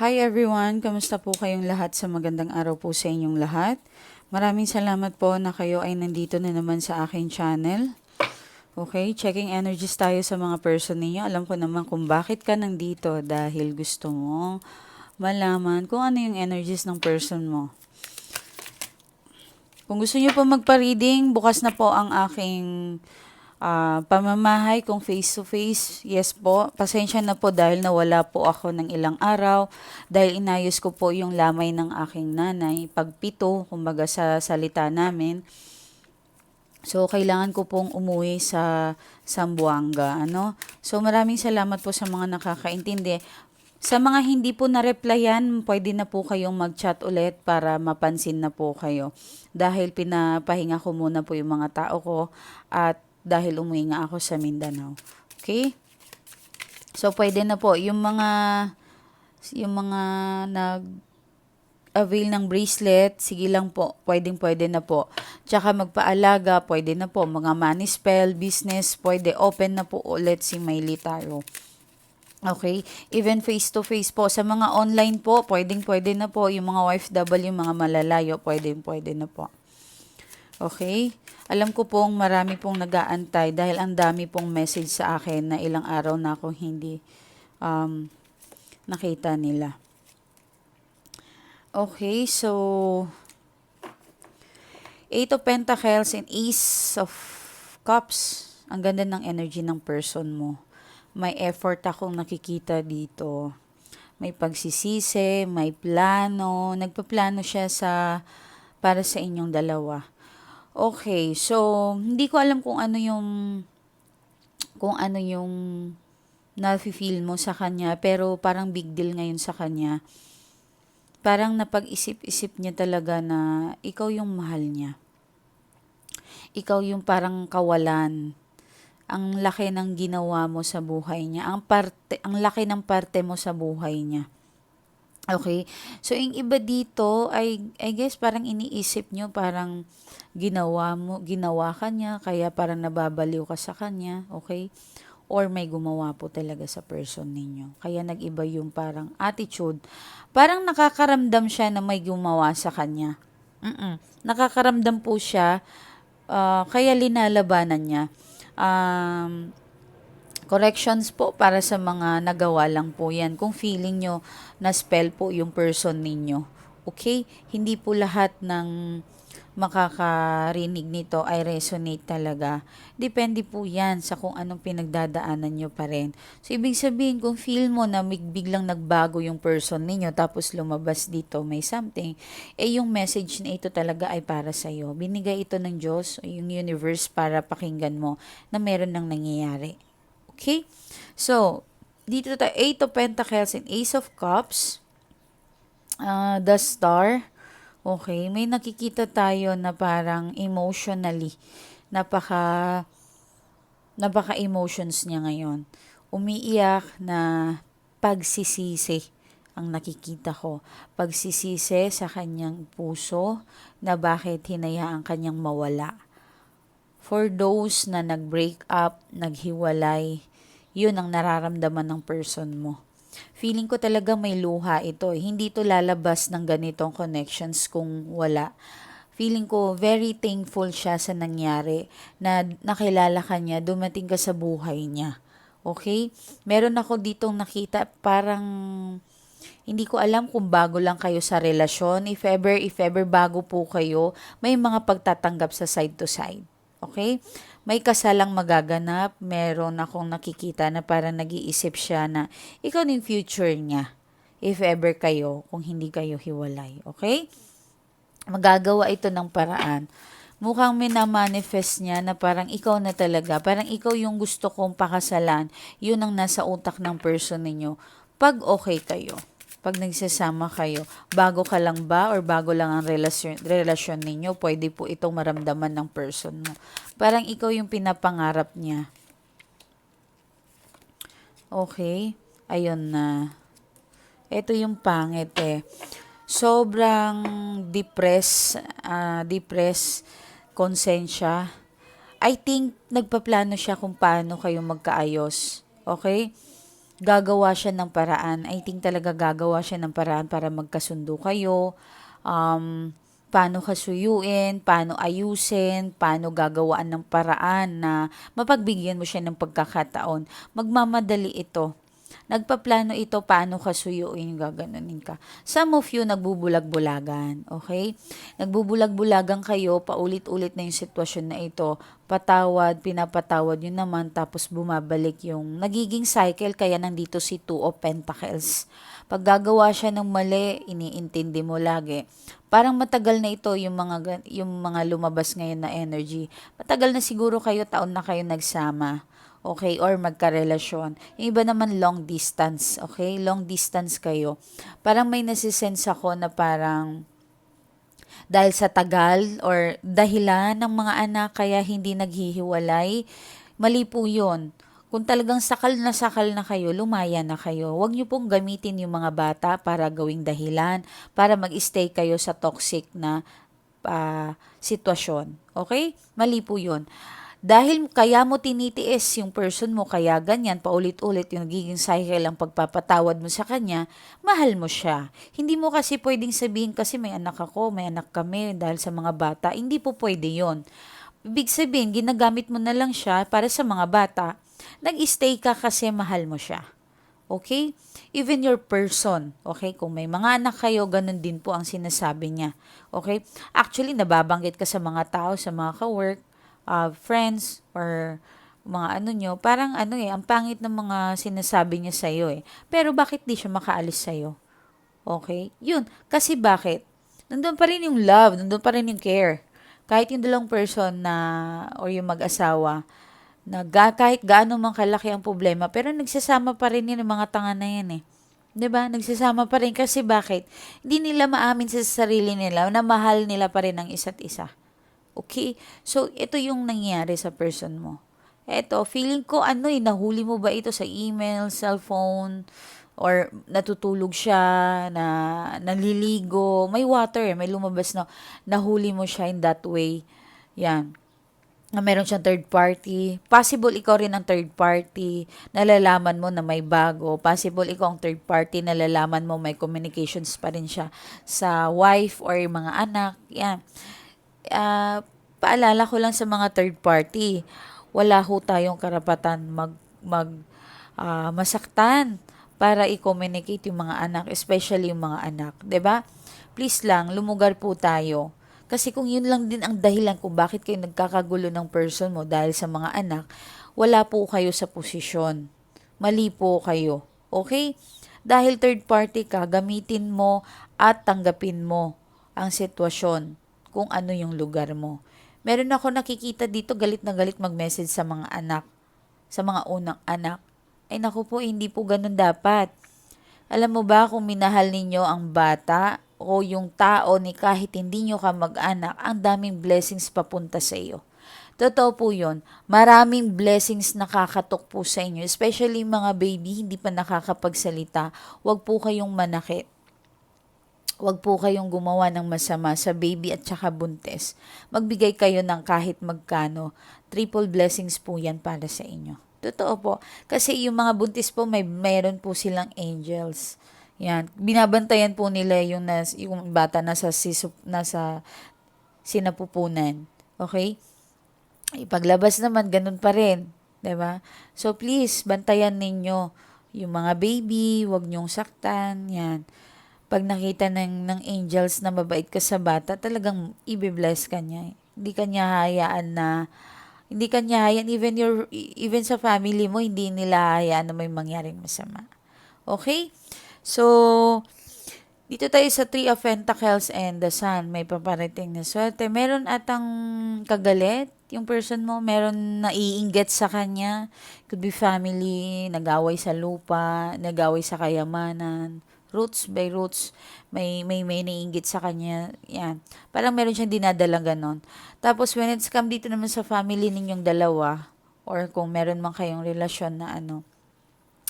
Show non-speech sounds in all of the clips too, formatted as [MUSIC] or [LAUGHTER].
Hi everyone! Kamusta po kayong lahat sa magandang araw po sa inyong lahat? Maraming salamat po na kayo ay nandito na naman sa aking channel. Okay, checking energies tayo sa mga person ninyo. Alam ko naman kung bakit ka nandito dahil gusto mo malaman kung ano yung energies ng person mo. Kung gusto niyo po magpa-reading, bukas na po ang aking ah, pamamahay kung face-to-face. Yes po, pasensya na po dahil nawala po ako ng ilang araw dahil inayos ko po yung lamay ng aking nanay. Pagpito, kumbaga sa salita namin. So, kailangan ko pong umuwi sa Sambuanga, ano? So, maraming salamat po sa mga nakakaintindi. Sa mga hindi po na-replyan, pwede na po kayong mag-chat ulit para mapansin na po kayo. Dahil pinapahinga ko muna po yung mga tao ko at dahil umuwi nga ako sa Mindanao. Okay? So, pwede na po. Yung mga, yung mga nag, avail ng bracelet, sige lang po, pwedeng pwede na po. Tsaka magpaalaga, pwede na po. Mga money spell, business, pwede. Open na po ulit si Miley Taro. Okay? Even face-to-face po. Sa mga online po, pwedeng pwede na po. Yung mga OFW, mga malalayo, pwedeng pwede na po. Okay? Alam ko pong marami pong nagaantay dahil ang dami pong message sa akin na ilang araw na akong hindi um, nakita nila. Okay, so Eight of Pentacles and Ace of Cups. Ang ganda ng energy ng person mo. May effort akong nakikita dito. May pagsisisi, may plano. Nagpaplano siya sa para sa inyong dalawa. Okay, so hindi ko alam kung ano yung kung ano yung nafe-feel mo sa kanya pero parang big deal ngayon sa kanya parang napag-isip-isip niya talaga na ikaw yung mahal niya. Ikaw yung parang kawalan. Ang laki ng ginawa mo sa buhay niya. Ang parte, ang laki ng parte mo sa buhay niya. Okay? So, yung iba dito, ay, I guess parang iniisip nyo, parang ginawa mo, ginawa ka niya, kaya parang nababaliw ka sa kanya. Okay? or may gumawa po talaga sa person ninyo. Kaya nag-iba yung parang attitude. Parang nakakaramdam siya na may gumawa sa kanya. Mm-mm. Nakakaramdam po siya, uh, kaya linalabanan niya. Um, corrections po para sa mga nagawa lang po yan. Kung feeling nyo na spell po yung person ninyo. Okay? Hindi po lahat ng makakarinig nito ay resonate talaga. Depende po yan sa kung anong pinagdadaanan nyo pa rin. So, ibig sabihin, kung feel mo na biglang nagbago yung person ninyo tapos lumabas dito may something, eh yung message na ito talaga ay para sa'yo. Binigay ito ng Diyos, yung universe para pakinggan mo na meron nang nangyayari. Okay? So, dito tayo, Eight of Pentacles and Ace of Cups, uh, the Star, Okay, may nakikita tayo na parang emotionally, napaka, napaka emotions niya ngayon. Umiiyak na pagsisisi ang nakikita ko. Pagsisisi sa kanyang puso na bakit hinayaan kanyang mawala. For those na nag-break up, naghiwalay, yun ang nararamdaman ng person mo feeling ko talaga may luha ito. Eh. Hindi to lalabas ng ganitong connections kung wala. Feeling ko very thankful siya sa nangyari na nakilala ka niya, dumating ka sa buhay niya. Okay? Meron ako ditong nakita parang hindi ko alam kung bago lang kayo sa relasyon. If ever, if ever bago po kayo, may mga pagtatanggap sa side to side. Okay? May kasalang magaganap, meron akong nakikita na parang nag-iisip siya na ikaw yung future niya. If ever kayo, kung hindi kayo hiwalay. Okay? Magagawa ito ng paraan. Mukhang minamanifest niya na parang ikaw na talaga. Parang ikaw yung gusto kong pakasalan. Yun ang nasa utak ng person ninyo. Pag okay kayo pag nagsasama kayo, bago ka lang ba or bago lang ang relasyon, relasyon ninyo, pwede po itong maramdaman ng person mo. Parang ikaw yung pinapangarap niya. Okay. Ayun na. Ito yung pangit eh. Sobrang depress, uh, depress konsensya. I think nagpaplano siya kung paano kayo magkaayos. Okay? Gagawa siya ng paraan. I think talaga gagawa siya ng paraan para magkasundo kayo. Um, paano kasuyuin, paano ayusin, paano gagawaan ng paraan na mapagbigyan mo siya ng pagkakataon. Magmamadali ito. Nagpaplano ito paano kasuyuin, gaganunin ka. Some of you nagbubulag-bulagan, okay? Nagbubulag-bulagan kayo, paulit-ulit na yung sitwasyon na ito. Patawad, pinapatawad yun naman, tapos bumabalik yung nagiging cycle, kaya nandito si Two of Pentacles. Pag gagawa siya ng mali, iniintindi mo lagi. Parang matagal na ito yung mga yung mga lumabas ngayon na energy. Matagal na siguro kayo, taon na kayo nagsama. Okay, or magkarelasyon. Yung iba naman long distance, okay? Long distance kayo. Parang may nasisense ako na parang dahil sa tagal or dahilan ng mga anak kaya hindi naghihiwalay, mali po yun. Kung talagang sakal na sakal na kayo, lumaya na kayo. Huwag niyo pong gamitin yung mga bata para gawing dahilan, para mag-stay kayo sa toxic na uh, sitwasyon. Okay? Mali po yun. Dahil kaya mo tinitiis yung person mo, kaya ganyan, paulit-ulit yung nagiging cycle ang pagpapatawad mo sa kanya, mahal mo siya. Hindi mo kasi pwedeng sabihin kasi may anak ako, may anak kami dahil sa mga bata. Hindi po pwede yon. Ibig sabihin, ginagamit mo na lang siya para sa mga bata. Nag-stay ka kasi mahal mo siya. Okay? Even your person, okay? Kung may mga anak kayo, ganun din po ang sinasabi niya. Okay? Actually, nababanggit ka sa mga tao, sa mga ka-work, uh, friends or mga ano nyo, parang ano eh, ang pangit ng mga sinasabi niya sa'yo eh. Pero bakit di siya makaalis sa'yo? Okay? Yun. Kasi bakit? Nandun pa rin yung love, nandun pa rin yung care. Kahit yung dalawang person na, or yung mag-asawa, na ga, kahit gaano man kalaki ang problema, pero nagsasama pa rin yun ng mga tanga na yan eh. 'Di ba? Nagsasama pa rin kasi bakit? Hindi nila maamin sa sarili nila na mahal nila pa rin ang isa't isa. Okay? So, ito yung nangyari sa person mo. Ito, feeling ko, ano eh, nahuli mo ba ito sa email, cellphone, or natutulog siya, na naliligo, may water, may lumabas na, nahuli mo siya in that way. Yan. Na meron siyang third party. Possible ikaw rin ang third party. Nalalaman mo na may bago. Possible ikaw ang third party. Nalalaman mo may communications pa rin siya sa wife or mga anak. Yan uh, paalala ko lang sa mga third party, wala ho tayong karapatan mag, mag uh, masaktan para i-communicate yung mga anak, especially yung mga anak, ba? Please lang, lumugar po tayo. Kasi kung yun lang din ang dahilan kung bakit kayo nagkakagulo ng person mo dahil sa mga anak, wala po kayo sa posisyon. Mali po kayo. Okay? Dahil third party ka, gamitin mo at tanggapin mo ang sitwasyon kung ano yung lugar mo. Meron ako nakikita dito galit na galit mag-message sa mga anak, sa mga unang anak. Ay naku po, hindi po ganun dapat. Alam mo ba kung minahal ninyo ang bata o yung tao ni kahit hindi nyo ka mag-anak, ang daming blessings papunta sa iyo. Totoo po yun. Maraming blessings nakakatok po sa inyo. Especially mga baby, hindi pa nakakapagsalita. Huwag po kayong manakit. Huwag po kayong gumawa ng masama sa baby at saka buntes. Magbigay kayo ng kahit magkano. Triple blessings po yan para sa inyo. Totoo po. Kasi yung mga buntis po, may mayroon po silang angels. Yan. Binabantayan po nila yung, nas, yung bata nasa, sisup, nasa sinapupunan. Okay? Ipaglabas naman, ganun pa rin. ba diba? So, please, bantayan ninyo yung mga baby, wag nyong saktan. Yan pag nakita ng, ng angels na mabait ka sa bata, talagang i-bless ka niya. Hindi ka niya hayaan na, hindi ka niya hayaan, even, your, even sa family mo, hindi nila hayaan na may mangyaring masama. Okay? So, dito tayo sa Three of Pentacles and the Sun. May paparating na swerte. Meron atang kagalit yung person mo. Meron naiinggit sa kanya. Could be family, nagaway sa lupa, nagaway sa kayamanan roots by roots, may, may, may naiingit sa kanya, yan. Parang meron siyang dinadalang ganon. Tapos, when it's come dito naman sa family ninyong dalawa, or kung meron man kayong relasyon na ano,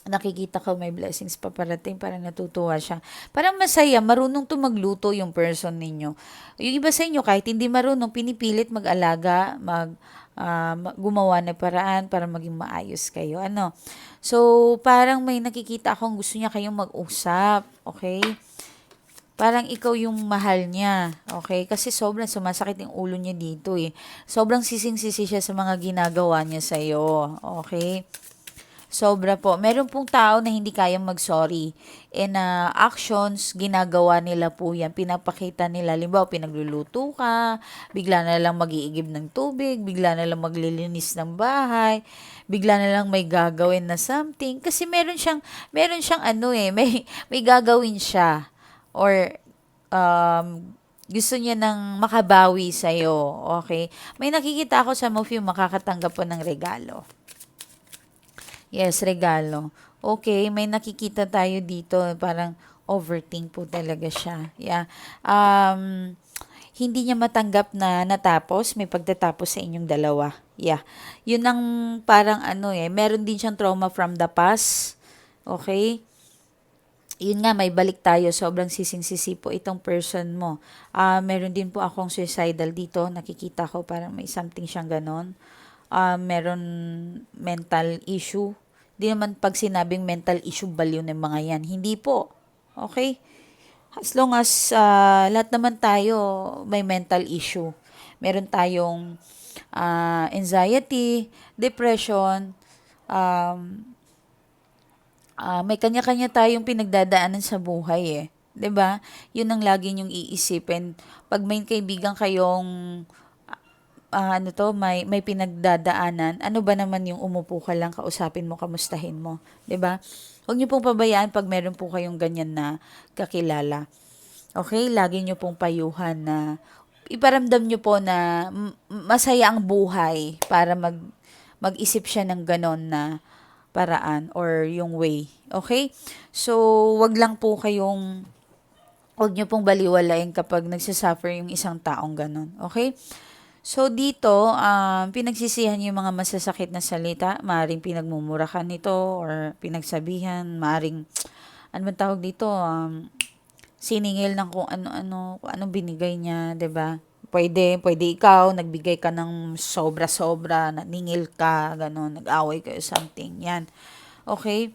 nakikita ko may blessings paparating para natutuwa siya. Parang masaya, marunong to magluto yung person ninyo. Yung iba sa inyo, kahit hindi marunong, pinipilit mag-alaga, mag, ma- gumawa ng paraan para maging maayos kayo. Ano? So, parang may nakikita akong gusto niya kayong mag-usap. Okay? Parang ikaw yung mahal niya. Okay? Kasi sobrang sumasakit yung ulo niya dito eh. Sobrang sising-sisi siya sa mga ginagawa niya sa'yo. Okay? Sobra po. Meron pong tao na hindi kayang mag-sorry. And uh, actions, ginagawa nila po yan. Pinapakita nila. Limbawa, pinagluluto ka, bigla na lang mag-iigib ng tubig, bigla na lang maglilinis ng bahay, bigla na lang may gagawin na something. Kasi meron siyang, meron siyang ano eh, [LAUGHS] may, may gagawin siya. Or, um, gusto niya ng makabawi sa'yo. Okay? May nakikita ako sa Mofio makakatanggap po ng regalo. Yes, regalo. Okay, may nakikita tayo dito, parang overthink po talaga siya. Yeah. Um, hindi niya matanggap na natapos, may pagtatapos sa inyong dalawa. Yeah. Yun ang parang ano eh, meron din siyang trauma from the past. Okay? Yun nga, may balik tayo. Sobrang sising-sisi po itong person mo. Ah, meron din po akong suicidal dito. Nakikita ko parang may something siyang ganon uh, meron mental issue. Di naman pag sinabing mental issue, baliw ng mga yan. Hindi po. Okay? As long as uh, lahat naman tayo may mental issue. Meron tayong uh, anxiety, depression, um, uh, may kanya-kanya tayong pinagdadaanan sa buhay eh. 'Di ba? 'Yun ang lagi niyong iisipin. Pag may kaibigan kayong ah, ano to, may, may pinagdadaanan, ano ba naman yung umupo ka lang, kausapin mo, kamustahin mo, 'di ba? Huwag niyo pong pabayaan pag meron po kayong ganyan na kakilala. Okay, lagi niyo pong payuhan na iparamdam niyo po na masaya ang buhay para mag mag-isip siya ng ganon na paraan or yung way. Okay? So, wag lang po kayong wag niyo pong baliwalain kapag nagsasuffer yung isang taong ganon. Okay? So, dito, um, pinagsisihan yung mga masasakit na salita. Maaring pinagmumura ka nito or pinagsabihan. Maaring, ano man tawag dito, um, siningil ng kung ano-ano, kung anong binigay niya, 'di ba? Pwede, pwede ikaw, nagbigay ka ng sobra-sobra, naningil ka, gano'n, nag-away kayo, something, yan. Okay?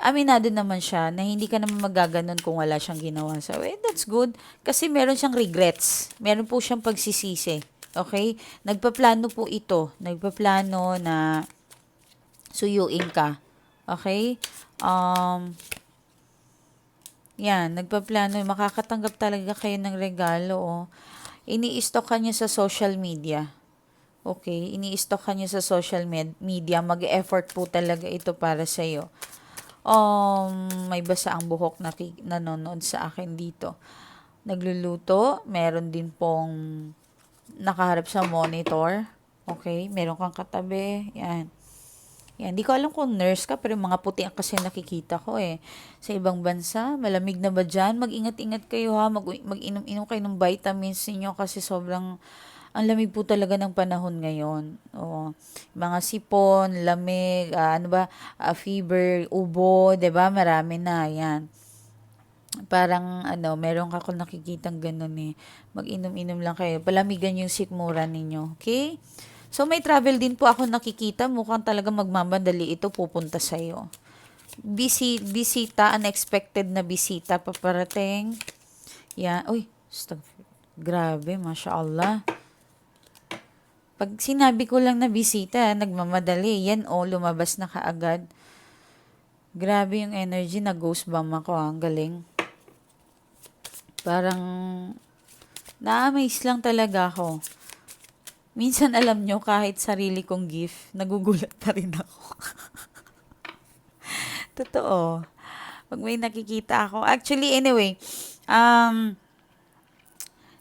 Aminado naman siya na hindi ka naman magaganon kung wala siyang ginawa. So, eh, that's good. Kasi meron siyang regrets. Meron po siyang pagsisisi. Okay? Nagpaplano po ito. Nagpaplano na suyuin ka. Okay? Um, yan, nagpaplano. Makakatanggap talaga kayo ng regalo. Oh. Ini-stock ka niya sa social media. Okay? Ini-stock ka niya sa social med- media. Mag-effort po talaga ito para sa iyo. Um, may basa ang buhok na nanonood sa akin dito. Nagluluto. Meron din pong nakaharap sa monitor. Okay, meron kang katabi. Yan. Yan, hindi ko alam kung nurse ka, pero mga puti ang kasi nakikita ko eh. Sa ibang bansa, malamig na ba dyan? Mag-ingat-ingat kayo ha, Mag, mag-inom-inom kayo ng vitamins niyo kasi sobrang, ang lamig po talaga ng panahon ngayon. Oo. Mga sipon, lamig, uh, ano ba, uh, fever, ubo, 'di ba? Marami na 'yan parang ano, meron ka kung nakikitang ganun eh. Mag-inom-inom lang kayo. Palamigan yung sikmura ninyo. Okay? So, may travel din po ako nakikita. Mukhang talaga magmamadali ito pupunta sa'yo. Bisi, bisita, unexpected na bisita paparating. Yan. Uy, stop. Grabe, masya Allah. Pag sinabi ko lang na bisita, nagmamadali. Yan o, oh, lumabas na kaagad. Grabe yung energy na ghost bomb ako. Ah. Ang galing. Parang na-amaze lang talaga ako. Minsan alam nyo, kahit sarili kong gift, nagugulat pa rin ako. [LAUGHS] Totoo. Pag may nakikita ako. Actually, anyway, um,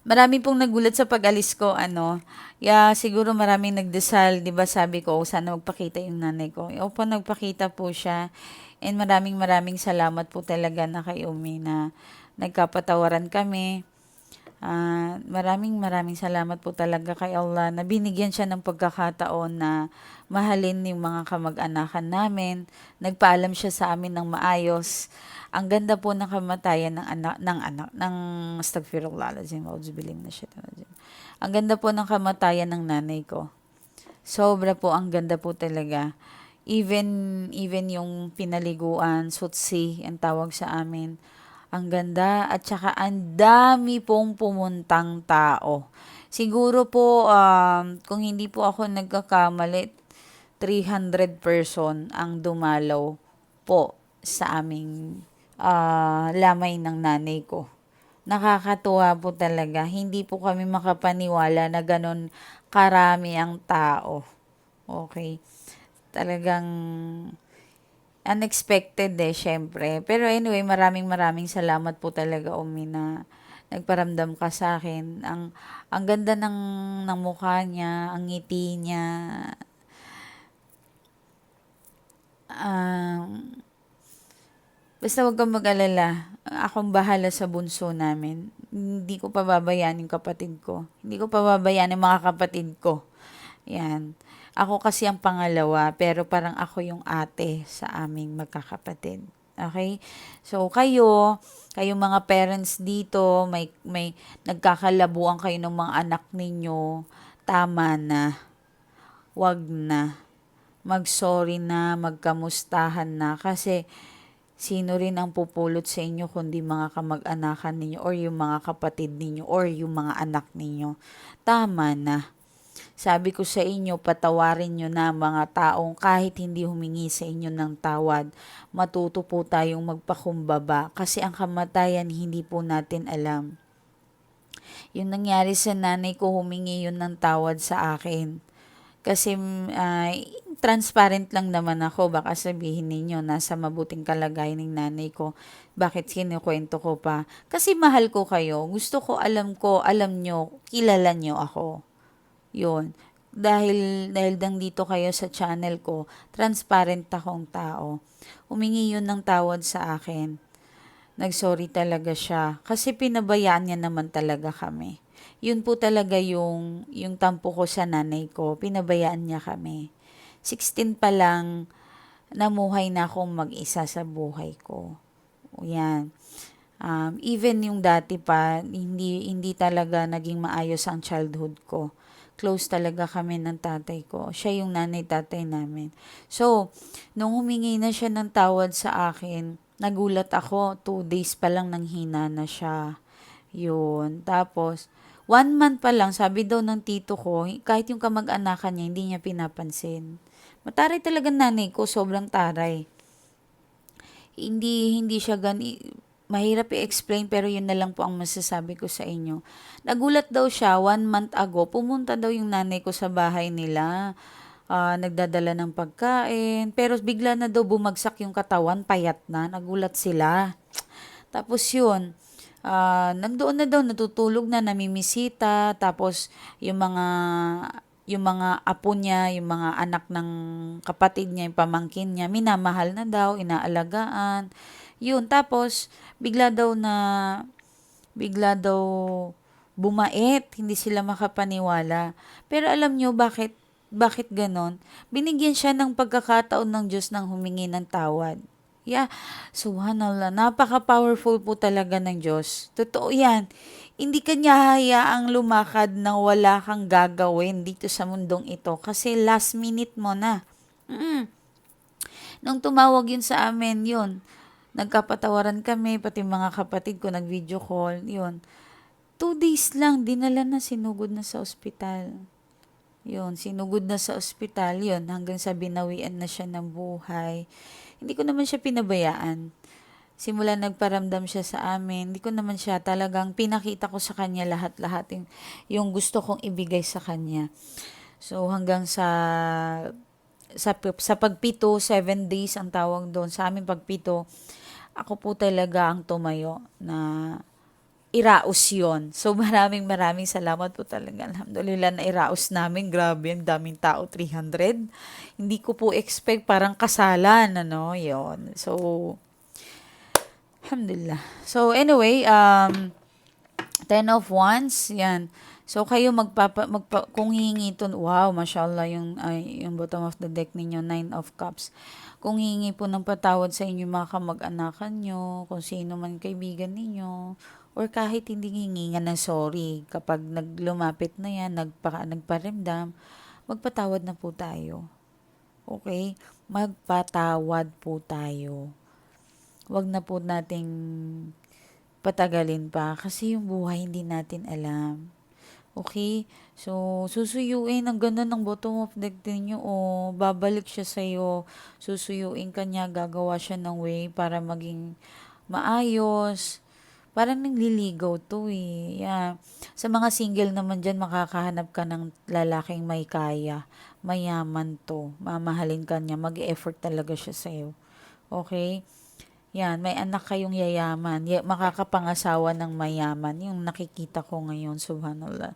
marami pong nagulat sa pag-alis ko, ano, yeah, siguro maraming nagdasal, di ba sabi ko, sana magpakita yung nanay ko. Opo, nagpakita po siya. And maraming maraming salamat po talaga na kay Umi na nagkapatawaran kami. Uh, maraming maraming salamat po talaga kay Allah na binigyan siya ng pagkakataon na mahalin yung mga kamag-anakan namin. Nagpaalam siya sa amin ng maayos. Ang ganda po ng kamatayan ng anak ng anak ng astagfirullah lazim auzubillah na siya. Ang ganda po ng kamatayan ng nanay ko. Sobra po, ang ganda po talaga. Even, even yung pinaliguan, sutsi, ang tawag sa amin. Ang ganda at saka ang dami pong pumuntang tao. Siguro po, um, kung hindi po ako nagkakamali, 300 person ang dumalaw po sa aming ah, lamay ng nanay ko. Nakakatuwa po talaga. Hindi po kami makapaniwala na ganun karami ang tao. Okay. Talagang unexpected eh, syempre. Pero anyway, maraming maraming salamat po talaga, Umi, na nagparamdam ka sa akin. Ang, ang ganda ng, ng mukha niya, ang ngiti niya. Um, basta wag kang mag-alala. Akong bahala sa bunso namin. Hindi ko pababayaan yung kapatid ko. Hindi ko pababayaan yung mga kapatid ko. Yan. Ako kasi ang pangalawa, pero parang ako yung ate sa aming magkakapatid. Okay? So, kayo, kayong mga parents dito, may, may nagkakalabuan kayo ng mga anak ninyo, tama na. Wag na. Mag-sorry na, magkamustahan na. Kasi, sino rin ang pupulot sa inyo kundi mga kamag-anakan ninyo or yung mga kapatid ninyo or yung mga anak ninyo. Tama na. Sabi ko sa inyo, patawarin nyo na mga taong kahit hindi humingi sa inyo ng tawad. Matuto po tayong magpakumbaba kasi ang kamatayan hindi po natin alam. Yung nangyari sa nanay ko, humingi yun ng tawad sa akin. Kasi uh, transparent lang naman ako. Baka sabihin ninyo, nasa mabuting kalagayan ng nanay ko. Bakit kinukwento ko pa? Kasi mahal ko kayo. Gusto ko, alam ko, alam nyo, kilala nyo ako. Yun. Dahil, dahil dang dito kayo sa channel ko, transparent akong tao. Humingi yun ng tawad sa akin. Nagsorry talaga siya. Kasi pinabayaan niya naman talaga kami. Yun po talaga yung, yung tampo ko sa nanay ko. Pinabayaan niya kami. 16 pa lang, namuhay na akong mag-isa sa buhay ko. Yan. Um, even yung dati pa, hindi, hindi talaga naging maayos ang childhood ko close talaga kami ng tatay ko. Siya yung nanay-tatay namin. So, nung humingi na siya ng tawad sa akin, nagulat ako. Two days pa lang nang hina na siya. Yun. Tapos, one month pa lang, sabi daw ng tito ko, kahit yung kamag-anakan niya, hindi niya pinapansin. Mataray talaga nanay ko, sobrang taray. Hindi, hindi siya gani, mahirap i-explain pero yun na lang po ang masasabi ko sa inyo. Nagulat daw siya, one month ago, pumunta daw yung nanay ko sa bahay nila. Uh, nagdadala ng pagkain. Pero bigla na daw bumagsak yung katawan, payat na. Nagulat sila. Tapos yun, uh, nandoon na daw, natutulog na, namimisita. Tapos yung mga yung mga apo niya, yung mga anak ng kapatid niya, yung pamangkin niya, minamahal na daw, inaalagaan. Yun, tapos, bigla daw na, bigla daw bumait, hindi sila makapaniwala. Pero alam nyo bakit, bakit ganon? Binigyan siya ng pagkakataon ng Diyos ng humingi ng tawad. Yeah, subhanallah, napaka-powerful po talaga ng Diyos. Totoo yan. Hindi kanya hayaang lumakad na wala kang gagawin dito sa mundong ito kasi last minute mo na. Mm. Nung tumawag yun sa amin, yun, nagkapatawaran kami, pati mga kapatid ko nag-video call, yun. Two days lang, dinala na, sinugod na sa ospital. Yun, sinugod na sa ospital, yun, hanggang sa binawian na siya ng buhay. Hindi ko naman siya pinabayaan. Simula nagparamdam siya sa amin, hindi ko naman siya talagang pinakita ko sa kanya lahat-lahat yung, yung gusto kong ibigay sa kanya. So hanggang sa sa, sa pagpito, seven days ang tawag doon. Sa amin pagpito, ako po talaga ang tumayo na iraos yon. So [LAUGHS] maraming maraming salamat po talaga. Alhamdulillah na iraos namin. Grabe, ang daming tao, 300. Hindi ko po expect parang kasalan, ano, yon. So, alhamdulillah. So anyway, um, 10 of wands, yan. So kayo magpapa, magpa, kung hihingi ito, wow, mashallah yung, ay, yung bottom of the deck ninyo, 9 of cups. Kung hihingi po ng patawad sa inyo mga kamag-anakan nyo, kung sino man kaibigan ninyo, or kahit hindi hihingi nga ng sorry, kapag naglumapit na yan, nagpa, nagparamdam, magpatawad na po tayo. Okay? Magpatawad po tayo. Huwag na po nating patagalin pa kasi yung buhay hindi natin alam. Okay? So, susuyuin ang ganda ng bottom of deck ninyo o babalik siya sa'yo. Susuyuin ka niya, gagawa siya ng way para maging maayos. Parang nagliligaw to eh. Yeah. Sa mga single naman dyan, makakahanap ka ng lalaking may kaya. Mayaman to. Mamahalin ka niya. Mag-effort talaga siya sa'yo. Okay? Yan, may anak kayong yayaman. Ya, makakapangasawa ng mayaman. Yung nakikita ko ngayon, subhanallah.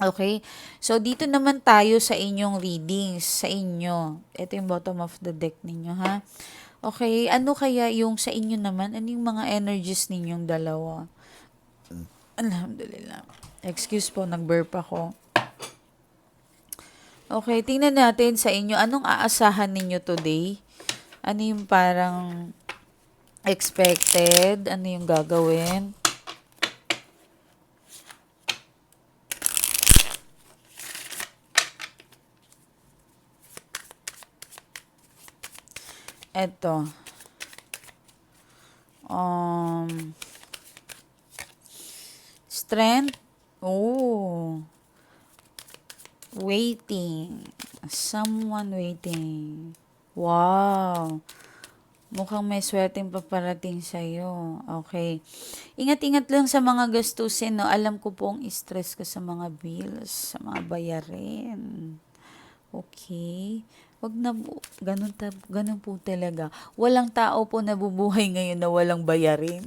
Okay? So, dito naman tayo sa inyong readings, sa inyo. Ito yung bottom of the deck ninyo, ha? Okay, ano kaya yung sa inyo naman? Ano yung mga energies ninyong dalawa? Alhamdulillah. Excuse po, nag-burp ako. Okay, tingnan natin sa inyo. Anong aasahan ninyo today? Ano yung parang expected? Ano yung gagawin? Eto. Um, strength. Oh. Waiting. Someone waiting. Wow. Mukhang may swerteng paparating sa'yo. Okay. Ingat-ingat lang sa mga gastusin, no? Alam ko pong stress ka sa mga bills, sa mga bayarin. Okay. Wag na po, ganun, ta, ganun po talaga. Walang tao po nabubuhay ngayon na walang bayarin.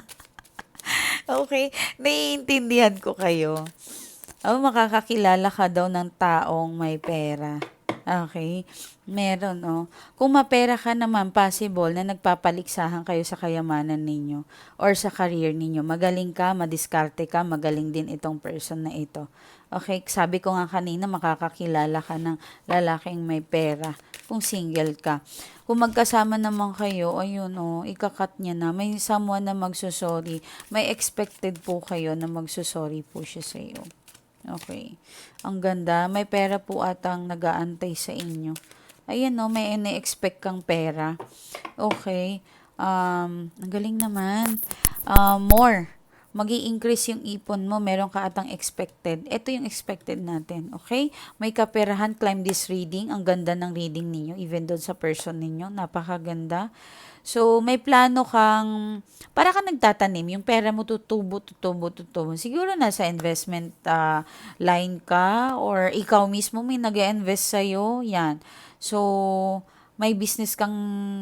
[LAUGHS] okay, naiintindihan ko kayo. Oh, makakakilala ka daw ng taong may pera. Okay? Meron, oh. Kung mapera ka naman, possible na nagpapaliksahan kayo sa kayamanan ninyo or sa career ninyo. Magaling ka, madiskarte ka, magaling din itong person na ito. Okay, sabi ko nga kanina, makakakilala ka ng lalaking may pera kung single ka. Kung magkasama naman kayo, ayun oh, ikakat niya na. May someone na magsusorry. May expected po kayo na magsusorry po siya sa iyo. Okay. Ang ganda. May pera po atang nagaantay sa inyo. Ayan no, may ine-expect kang pera. Okay. Um, ang galing naman. Uh, more mag increase yung ipon mo, meron ka atang expected. Ito yung expected natin, okay? May kaperahan, climb this reading. Ang ganda ng reading ninyo, even doon sa person ninyo. Napakaganda. So, may plano kang, para ka nagtatanim, yung pera mo tutubo, tutubo, tutubo. Siguro nasa investment uh, line ka or ikaw mismo may nag invest sa'yo. Yan. So, may business kang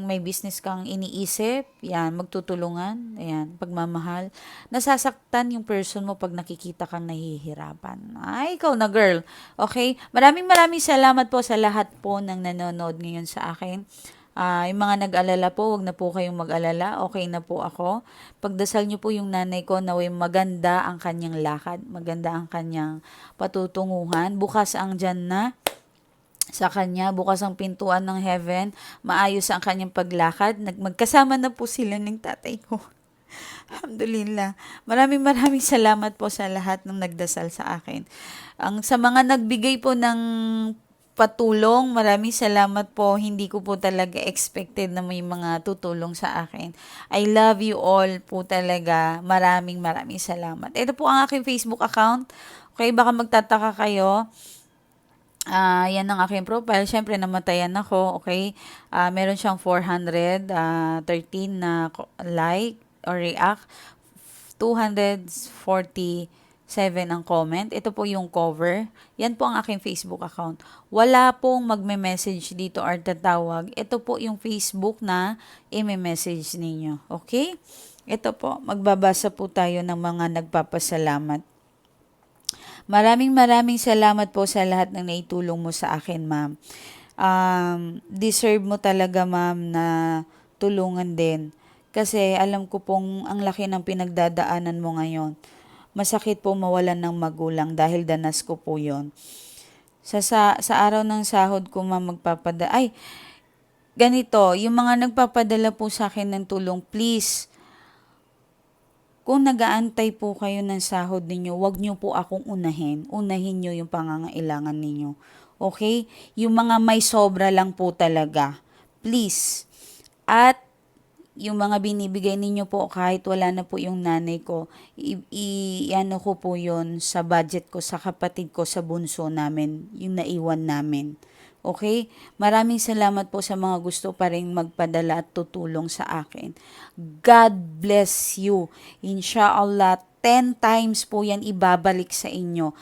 may business kang iniisip, yan, magtutulungan, ayan, pagmamahal. Nasasaktan yung person mo pag nakikita kang nahihirapan. Ay, ikaw na girl. Okay? Maraming maraming salamat po sa lahat po ng nanonood ngayon sa akin. Uh, yung mga nag-alala po, wag na po kayong mag-alala. Okay na po ako. Pagdasal niyo po yung nanay ko na maganda ang kanyang lakad. Maganda ang kanyang patutunguhan. Bukas ang dyan na sa kanya, bukas ang pintuan ng heaven, maayos ang kanyang paglakad. Nagmagkasama na po sila ng tatay ko. [LAUGHS] Alhamdulillah. Maraming maraming salamat po sa lahat ng nagdasal sa akin. Ang sa mga nagbigay po ng patulong, maraming salamat po. Hindi ko po talaga expected na may mga tutulong sa akin. I love you all po talaga. Maraming maraming salamat. Ito po ang aking Facebook account. Okay, baka magtataka kayo Ah, uh, yan ang aking profile. Siyempre, namatayan ako, okay? Uh, meron siyang 413 uh, na like or react. 247 ang comment. Ito po yung cover. Yan po ang aking Facebook account. Wala pong magme-message dito or tatawag. Ito po yung Facebook na i-message ninyo. Okay? Ito po, magbabasa po tayo ng mga nagpapasalamat. Maraming maraming salamat po sa lahat ng naitulong mo sa akin, ma'am. Um, deserve mo talaga, ma'am, na tulungan din. Kasi alam ko pong ang laki ng pinagdadaanan mo ngayon. Masakit po mawalan ng magulang dahil danas ko po yon. Sa, sa, sa araw ng sahod ko, ma'am, magpapada... Ay, ganito, yung mga nagpapadala po sa akin ng tulong, please, kung nagaantay po kayo ng sahod ninyo, wag nyo po akong unahin. Unahin nyo yung pangangailangan ninyo. Okay? Yung mga may sobra lang po talaga. Please. At yung mga binibigay ninyo po kahit wala na po yung nanay ko, i, i- ano ko po yon sa budget ko, sa kapatid ko, sa bunso namin, yung naiwan namin. Okay? Maraming salamat po sa mga gusto pa rin magpadala at tutulong sa akin. God bless you. Inshallah, 10 times po yan ibabalik sa inyo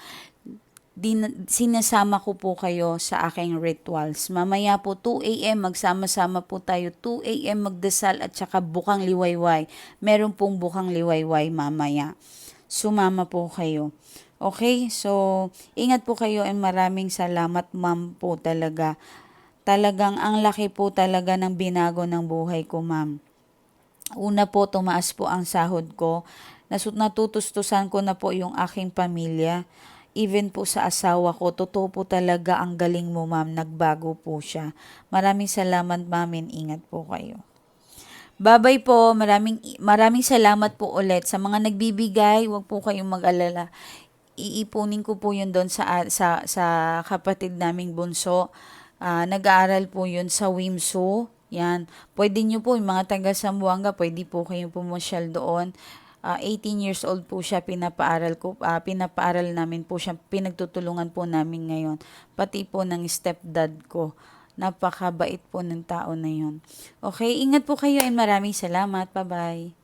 din, sinasama ko po kayo sa aking rituals. Mamaya po 2 a.m. magsama-sama po tayo 2 a.m. magdasal at saka bukang liwayway. Meron pong bukang liwayway mamaya. Sumama po kayo. Okay? So, ingat po kayo and maraming salamat ma'am po talaga. Talagang ang laki po talaga ng binago ng buhay ko ma'am. Una po, tumaas po ang sahod ko. Natutustusan ko na po yung aking pamilya. Even po sa asawa ko, totoo po talaga ang galing mo ma'am, nagbago po siya. Maraming salamat ma'am, and ingat po kayo. Babay po, maraming maraming salamat po ulit sa mga nagbibigay, wag po kayong mag-alala. Iipunin ko po 'yun doon sa sa sa kapatid naming bunso. Ah, nag-aaral po 'yun sa WIMSU. Yan. Pwede nyo po, yung mga taga Sambuanga, pwede po kayong pumasyal doon. Ah, 18 years old po siya, pinapaaral ko, ah, pinapaaral namin po siya, pinagtutulungan po namin ngayon. Pati po ng stepdad ko. Napakabait po ng tao na yun. Okay, ingat po kayo and maraming salamat. Bye-bye.